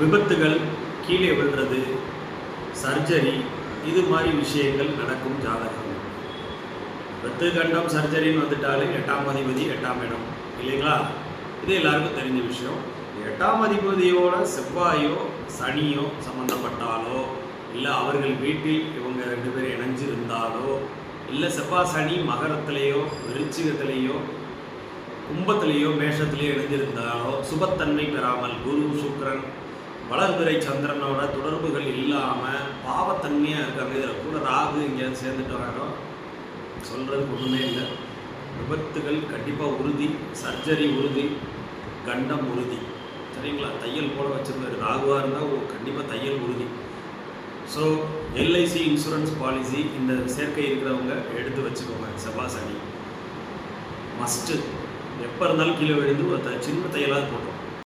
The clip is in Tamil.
விபத்துகள் கீழே விழுறது சர்ஜரி இது மாதிரி விஷயங்கள் நடக்கும் ஜாதகம். விபத்து கண்டம் சர்ஜரின்னு வந்துட்டாலே எட்டாம் அதிபதி எட்டாம் இடம். இல்லைங்களா? இது எல்லாருக்கும் தெரிஞ்ச விஷயம். எட்டாம் அதிபதியோட செவ்வாயோ சனியோ சம்மந்தப்பட்டாலோ இல்லை அவர்கள் வீட்டில் இவங்க ரெண்டு பேரும் இணைஞ்சிருந்தாலோ இல்லை செவ்வாய் சனி மகரத்திலேயோ விருச்சிகத்திலேயோ கும்பத்திலேயோ மேஷத்திலேயோ இணைஞ்சிருந்தாலோ சுபத்தன்மை பெறாமல் குரு சுக்கரன் வளர்பிறை சந்திரனோட தொடர்புகள் இல்லாமல் பாவத்தன்மையாக இருக்காங்க. இதில் கூட ராகு எங்கேயாவது சேர்ந்துட்டு வரோம் சொல்கிறதுக்கு ஒன்றுமே இல்லை. விபத்துகள் கண்டிப்பாக உறுதி சர்ஜரி உறுதி கண்டம் உறுதி. சரிங்களா? தையல் போல வச்சுருந்தாரு. ராகுவாக இருந்தால் கண்டிப்பாக தையல் உறுதி. ஸோ எல்ஐசி இன்சூரன்ஸ் பாலிசி இந்த சேர்க்கை இருக்கிறவங்க எடுத்து வச்சுக்கோங்க. செவ்வாய் சனி. மஸ்ட்டு எப்போ இருந்தாலும் கீழே விழுந்து ஒரு சின்ன தையலாவது போட்டோம்